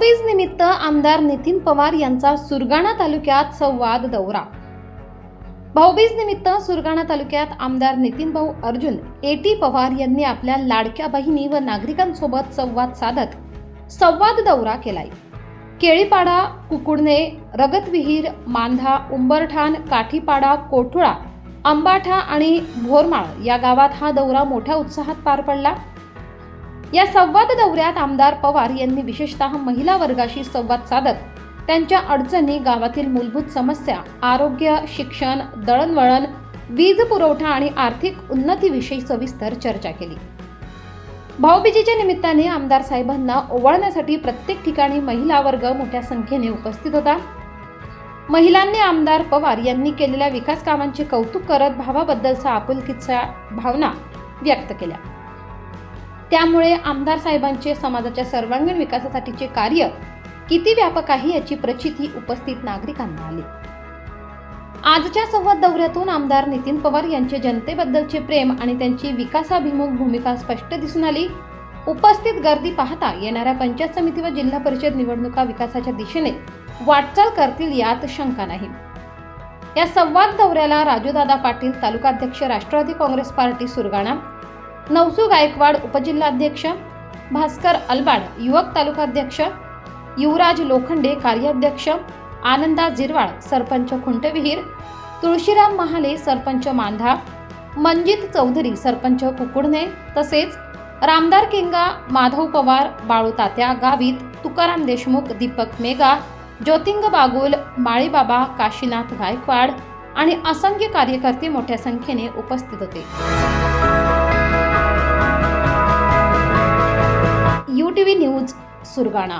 Showbiz निमित्त आमदार नितीन पवार यांचा सुरगाणा तालुक्यात संवाद दौरा. भाऊबीज निमित्त सुरगाणा तालुक्यात आमदार नितीन भाऊ अर्जुन एटी पवार यांनी आपल्या लाडक्या बहिणी व नागरिकांसोबत संवाद साधत संवाद दौरा केलाय. केळीपाडा कुकुडणे रगतविहीर मांधा उंबरठाण काठीपाडा कोठुळा अंबाठा आणि भोरमाळ या गावात हा दौरा मोठ्या उत्साहात पार पडला. या संवाद दौऱ्यात आमदार पवार यांनी विशेषतः महिला वर्गाशी संवाद साधत त्यांच्या अडचणी गावातील मूलभूत समस्या आरोग्य शिक्षण दळणवळण वीज पुरवठा आणि आर्थिक उन्नतीविषयी सविस्तर चर्चा केली. भाऊबीजेच्या निमित्ताने आमदार साहेबांना ओवाळण्यासाठी प्रत्येक ठिकाणी महिला वर्ग मोठ्या संख्येने उपस्थित होता. महिलांनी आमदार पवार यांनी केलेल्या विकास कामांचे कौतुक करत भावाबद्दलचा आपुलकीच्या भावना व्यक्त केल्या. त्यामुळे आमदार साहेबांचे समाजाच्या सर्वांगीण विकासासाठीचे कार्य किती व्यापक आहे याची प्रचिती उपस्थित नागरिकांना आली. आजच्या संवाद दौऱ्यातून आमदार नितीन पवार यांचे जनतेबद्दलचे प्रेम आणि त्यांची विकासाभिमुख भूमिका स्पष्ट दिसून आली. उपस्थित गर्दी पाहता येणाऱ्या पंचायत समिती व जिल्हा परिषद निवडणुका विकासाच्या दिशेने वाटचाल करतील यात शंका नाही. या संवाद दौऱ्याला राजूदादा पाटील तालुकाध्यक्ष राष्ट्रवादी काँग्रेस पार्टी सुरगाणा नवसू गायकवाड उपजिल्हाध्यक्ष भास्कर अलबाड युवक तालुकाध्यक्ष युवराज लोखंडे कार्याध्यक्ष आनंदा जिरवाळ सरपंच खुंटविहीर तुळशीराम महाले सरपंच मांधा मंजित चौधरी सरपंच कुकुडणे तसेच रामदार किंगा माधव पवार बाळू तात्या गावित तुकाराम देशमुख दीपक मेगा ज्योतिंग बागुल माळीबाबा काशीनाथ गायकवाड आणि असंख्य कार्यकर्ते मोठ्या संख्येने उपस्थित होते. U T V news Surgana.